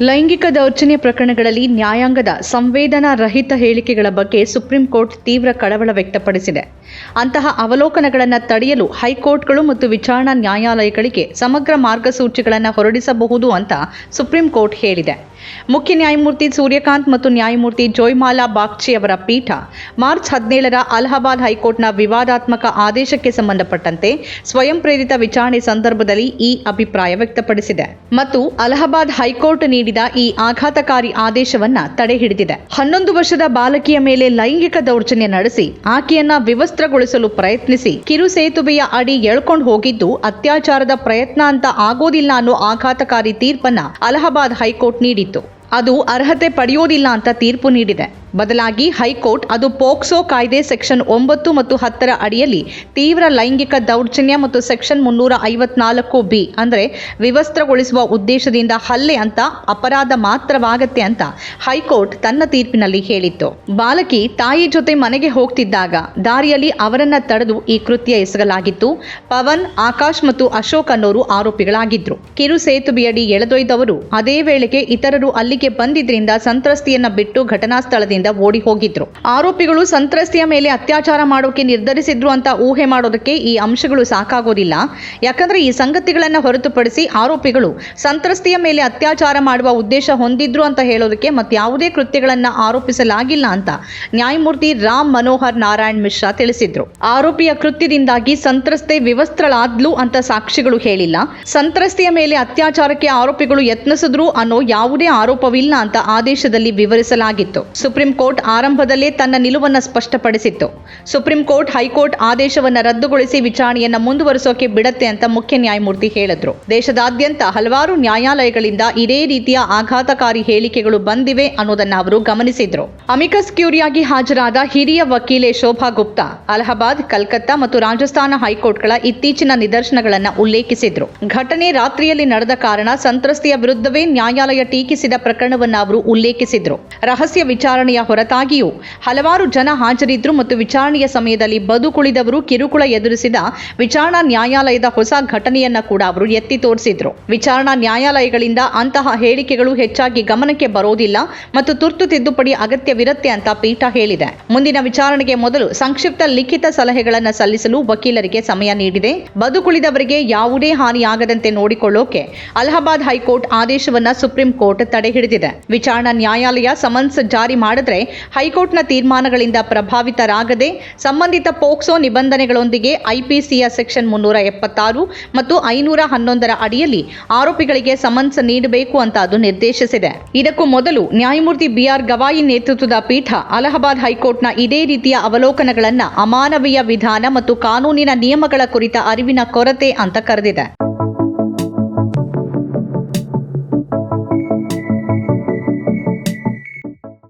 ಲೈಂಗಿಕ ದೌರ್ಜನ್ಯ ಪ್ರಕರಣಗಳಲ್ಲಿ ನ್ಯಾಯಾಂಗದ ಸಂವೇದನಾ ರಹಿತ ಹೇಳಿಕೆಗಳ ಬಗ್ಗೆ ಸುಪ್ರೀಂ ಕೋರ್ಟ್ ತೀವ್ರ ಕಳವಳ ವ್ಯಕ್ತಪಡಿಸಿದೆ. ಅಂತಹ ಅವಲೋಕನಗಳನ್ನು ತಡೆಯಲು ಹೈಕೋರ್ಟ್ಗಳು ಮತ್ತು ವಿಚಾರಣಾ ನ್ಯಾಯಾಲಯಗಳಿಗೆ ಸಮಗ್ರ ಮಾರ್ಗಸೂಚಿಗಳನ್ನು ಹೊರಡಿಸಬಹುದು ಅಂತ ಸುಪ್ರೀಂ ಕೋರ್ಟ್ ಹೇಳಿದೆ. ಮುಖ್ಯ ನ್ಯಾಯಮೂರ್ತಿ ಸೂರ್ಯಕಾಂತ್ ಮತ್ತು ನ್ಯಾಯಮೂರ್ತಿ ಜೋಯ್ಮಾಲಾ ಬಾಗ್ಚಿ ಅವರ ಪೀಠ ಮಾರ್ಚ್ ಹದಿನೇಳರ ಅಲಹಾಬಾದ್ ಹೈಕೋರ್ಟ್ನ ವಿವಾದಾತ್ಮಕ ಆದೇಶಕ್ಕೆ ಸಂಬಂಧಪಟ್ಟಂತೆ ಸ್ವಯಂ ಪ್ರೇರಿತ ವಿಚಾರಣೆ ಸಂದರ್ಭದಲ್ಲಿ ಈ ಅಭಿಪ್ರಾಯ ವ್ಯಕ್ತಪಡಿಸಿದೆ. ಮತ್ತು ಅಲಹಾಬಾದ್ ಹೈಕೋರ್ಟ್ ನೀಡಿದ ಈ ಆಘಾತಕಾರಿ ಆದೇಶವನ್ನ ತಡೆಹಿಡಿದಿದೆ. ಹನ್ನೊಂದು ವರ್ಷದ ಬಾಲಕಿಯ ಮೇಲೆ ಲೈಂಗಿಕ ದೌರ್ಜನ್ಯ ನಡೆಸಿ ಆಕೆಯನ್ನ ವಿವಸ್ತ್ರಗೊಳಿಸಲು ಪ್ರಯತ್ನಿಸಿ ಕಿರು ಸೇತುವೆಯ ಅಡಿ ಎಳ್ಕೊಂಡು ಹೋಗಿದ್ದು ಅತ್ಯಾಚಾರದ ಪ್ರಯತ್ನ ಅಂತ ಆಗೋದಿಲ್ಲ ಅನ್ನೋ ಆಘಾತಕಾರಿ ತೀರ್ಪನ್ನ ಅಲಹಾಬಾದ್ ಹೈಕೋರ್ಟ್ ನೀಡಿತ್ತು. ಅದು ಅರ್ಹತೆ ಪಡೆಯೋದಿಲ್ಲ ಅಂತ ತೀರ್ಪು ನೀಡಿದೆ. ಬದಲಾಗಿ ಹೈಕೋರ್ಟ್ ಅದು ಪೋಕ್ಸೋ ಕಾಯ್ದೆ ಸೆಕ್ಷನ್ ಒಂಬತ್ತು ಮತ್ತು ಹತ್ತರ ಅಡಿಯಲ್ಲಿ ತೀವ್ರ ಲೈಂಗಿಕ ದೌರ್ಜನ್ಯ ಮತ್ತು ಸೆಕ್ಷನ್ ಮುನ್ನೂರ ಐವತ್ನಾಲ್ಕು ಬಿ ಅಂದರೆ ವಿವಸ್ತ್ರಗೊಳಿಸುವ ಉದ್ದೇಶದಿಂದ ಹಲ್ಲೆ ಅಂತ ಅಪರಾಧ ಮಾತ್ರವಾಗತ್ತೆ ಅಂತ ಹೈಕೋರ್ಟ್ ತನ್ನ ತೀರ್ಪಿನಲ್ಲಿ ಹೇಳಿತ್ತು. ಬಾಲಕಿ ತಾಯಿ ಜೊತೆ ಮನೆಗೆ ಹೋಗ್ತಿದ್ದಾಗ ದಾರಿಯಲ್ಲಿ ಅವರನ್ನ ತಡೆದು ಈ ಕೃತ್ಯ ಎಸಗಲಾಗಿತ್ತು. ಪವನ್, ಆಕಾಶ್ ಮತ್ತು ಅಶೋಕ್ ಅನ್ನೋರು ಆರೋಪಿಗಳಾಗಿದ್ರು. ಕಿರು ಸೇತುವೆಯಡಿ ಎಳೆದೊಯ್ದವರು. ಅದೇ ವೇಳೆಗೆ ಇತರರು ಅಲ್ಲಿಗೆ ಬಂದಿದ್ರಿಂದ ಸಂತ್ರಸ್ತಿಯನ್ನ ಬಿಟ್ಟು ಘಟನಾ ಸ್ಥಳದಿಂದ ಓಡಿ ಹೋಗಿದ್ರು. ಆರೋಪಿಗಳು ಸಂತ್ರಸ್ತೆಯ ಮೇಲೆ ಅತ್ಯಾಚಾರ ಮಾಡೋಕೆ ನಿರ್ಧರಿಸಿದ್ರು ಅಂತ ಊಹೆ ಮಾಡೋದಕ್ಕೆ ಈ ಅಂಶಗಳು ಸಾಕಾಗೋದಿಲ್ಲ. ಯಾಕಂದ್ರೆ ಈ ಸಂಗತಿಗಳನ್ನ ಹೊರತುಪಡಿಸಿ ಆರೋಪಿಗಳು ಸಂತ್ರಸ್ತೆಯ ಮೇಲೆ ಅತ್ಯಾಚಾರ ಮಾಡುವ ಉದ್ದೇಶ ಹೊಂದಿದ್ರು ಅಂತ ಹೇಳೋದಕ್ಕೆ ಮತ್ಯಾವುದೇ ಕೃತ್ಯಗಳನ್ನ ಆರೋಪಿಸಲಾಗಿಲ್ಲ ಅಂತ ನ್ಯಾಯಮೂರ್ತಿ ರಾಮ್ ಮನೋಹರ್ ನಾರಾಯಣ್ ಮಿಶ್ರಾ ತಿಳಿಸಿದ್ರು. ಆರೋಪಿಯ ಕೃತ್ಯದಿಂದಾಗಿ ಸಂತ್ರಸ್ತೆ ವಿವಸ್ತ್ರಳಾದ್ಲು ಅಂತ ಸಾಕ್ಷಿಗಳು ಹೇಳಿಲ್ಲ. ಸಂತ್ರಸ್ತೆಯ ಮೇಲೆ ಅತ್ಯಾಚಾರಕ್ಕೆ ಆರೋಪಿಗಳು ಯತ್ನಿಸಿದ್ರು ಅನ್ನೋ ಯಾವುದೇ ಆರೋಪವಿಲ್ಲ ಅಂತ ಆದೇಶದಲ್ಲಿ ವಿವರಿಸಲಾಗಿತ್ತು. ಸುಪ್ರೀಂ ಕೋರ್ಟ್ ಆರಂಭದಲ್ಲೇ ತನ್ನ ನಿಲುವನ್ನು ಸ್ಪಷ್ಟಪಡಿಸಿತ್ತು. ಸುಪ್ರೀಂ ಕೋರ್ಟ್ ಹೈಕೋರ್ಟ್ ಆದೇಶವನ್ನು ರದ್ದುಗೊಳಿಸಿ ವಿಚಾರಣೆಯನ್ನ ಮುಂದುವರಿಸೋಕೆ ಬಿಡತ್ತೆ ಅಂತ ಮುಖ್ಯ ನ್ಯಾಯಮೂರ್ತಿ ಹೇಳಿದ್ರು. ದೇಶದಾದ್ಯಂತ ಹಲವಾರು ನ್ಯಾಯಾಲಯಗಳಿಂದ ಇದೇ ರೀತಿಯ ಆಘಾತಕಾರಿ ಹೇಳಿಕೆಗಳು ಬಂದಿವೆ ಅನ್ನೋದನ್ನ ಅವರು ಗಮನಿಸಿದ್ರು. ಅಮಿಕಸ್ ಕ್ಯೂರಿಯಾಗಿ ಹಾಜರಾದ ಹಿರಿಯ ವಕೀಲೆ ಶೋಭಾ ಗುಪ್ತಾ, ಅಲಹಾಬಾದ್, ಕಲ್ಕತ್ತಾ ಮತ್ತು ರಾಜಸ್ಥಾನ ಹೈಕೋರ್ಟ್ಗಳ ಇತ್ತೀಚಿನ ನಿದರ್ಶನಗಳನ್ನು ಉಲ್ಲೇಖಿಸಿದ್ರು. ಘಟನೆ ರಾತ್ರಿಯಲ್ಲಿ ನಡೆದ ಕಾರಣ ಸಂತ್ರಸ್ತೆಯ ವಿರುದ್ಧವೇ ನ್ಯಾಯಾಲಯ ಟೀಕಿಸಿದ ಪ್ರಕರಣವನ್ನು ಅವರು ಉಲ್ಲೇಖಿಸಿದ್ರು. ರಹಸ್ಯ ವಿಚಾರಣೆಯ ಹೊರತಾಗಿಯೂ ಹಲವಾರು ಜನ ಹಾಜರಿದ್ದರು ಮತ್ತು ವಿಚಾರಣೆಯ ಸಮಯದಲ್ಲಿ ಬದುಕುಳಿದವರು ಕಿರುಕುಳ ಎದುರಿಸಿದ ವಿಚಾರಣಾ ನ್ಯಾಯಾಲಯದ ಹೊಸ ಘಟನೆಯನ್ನ ಕೂಡ ಅವರು ಎತ್ತಿ ತೋರಿಸಿದ್ರು. ವಿಚಾರಣಾ ನ್ಯಾಯಾಲಯಗಳಿಂದ ಅಂತಹ ಹೇಳಿಕೆಗಳು ಹೆಚ್ಚಾಗಿ ಗಮನಕ್ಕೆ ಬರೋದಿಲ್ಲ ಮತ್ತು ತುರ್ತು ತಿದ್ದುಪಡಿ ಅಗತ್ಯವಿರುತ್ತೆ ಅಂತ ಪೀಠ ಹೇಳಿದೆ. ಮುಂದಿನ ವಿಚಾರಣೆಗೆ ಮೊದಲು ಸಂಕ್ಷಿಪ್ತ ಲಿಖಿತ ಸಲಹೆಗಳನ್ನು ಸಲ್ಲಿಸಲು ವಕೀಲರಿಗೆ ಸಮಯ ನೀಡಿದೆ. ಬದುಕುಳಿದವರಿಗೆ ಯಾವುದೇ ಹಾನಿಯಾಗದಂತೆ ನೋಡಿಕೊಳ್ಳೋಕೆ ಅಲಹಾಬಾದ್ ಹೈಕೋರ್ಟ್ ಆದೇಶವನ್ನ ಸುಪ್ರೀಂ ಕೋರ್ಟ್ ತಡೆ ಹಿಡಿದಿದೆ. ವಿಚಾರಣಾ ನ್ಯಾಯಾಲಯ ಸಮನ್ಸ್ ಜಾರಿ ಮಾಡಿದ್ರೆ ಹೈಕೋರ್ಟ್ನ ತೀರ್ಮಾನಗಳಿಂದ ಪ್ರಭಾವಿತರಾಗದೆ ಸಂಬಂಧಿತ ಪೋಕ್ಸೋ ನಿಬಂಧನೆಗಳೊಂದಿಗೆ ಐಪಿಸಿಯ ಸೆಕ್ಷನ್ ಮುನ್ನೂರ ಎಪ್ಪತ್ತಾರು ಮತ್ತು ಐನೂರ ಹನ್ನೊಂದರ ಅಡಿಯಲ್ಲಿ ಆರೋಪಿಗಳಿಗೆ ಸಮನ್ಸ್ ನೀಡಬೇಕು ಅಂತ ಅದು ನಿರ್ದೇಶಿಸಿದೆ. ಇದಕ್ಕೂ ಮೊದಲು ನ್ಯಾಯಮೂರ್ತಿ ಬಿಆರ್ ಗವಾಯಿ ನೇತೃತ್ವದ ಪೀಠ ಅಲಹಾಬಾದ್ ಹೈಕೋರ್ಟ್ನ ಇದೇ ರೀತಿಯ ಅವಲೋಕನಗಳನ್ನು ಅಮಾನವೀಯ ವಿಧಾನ ಮತ್ತು ಕಾನೂನಿನ ನಿಯಮಗಳ ಕುರಿತ ಅರಿವಿನ ಕೊರತೆ ಅಂತ ಕರೆದಿದೆ.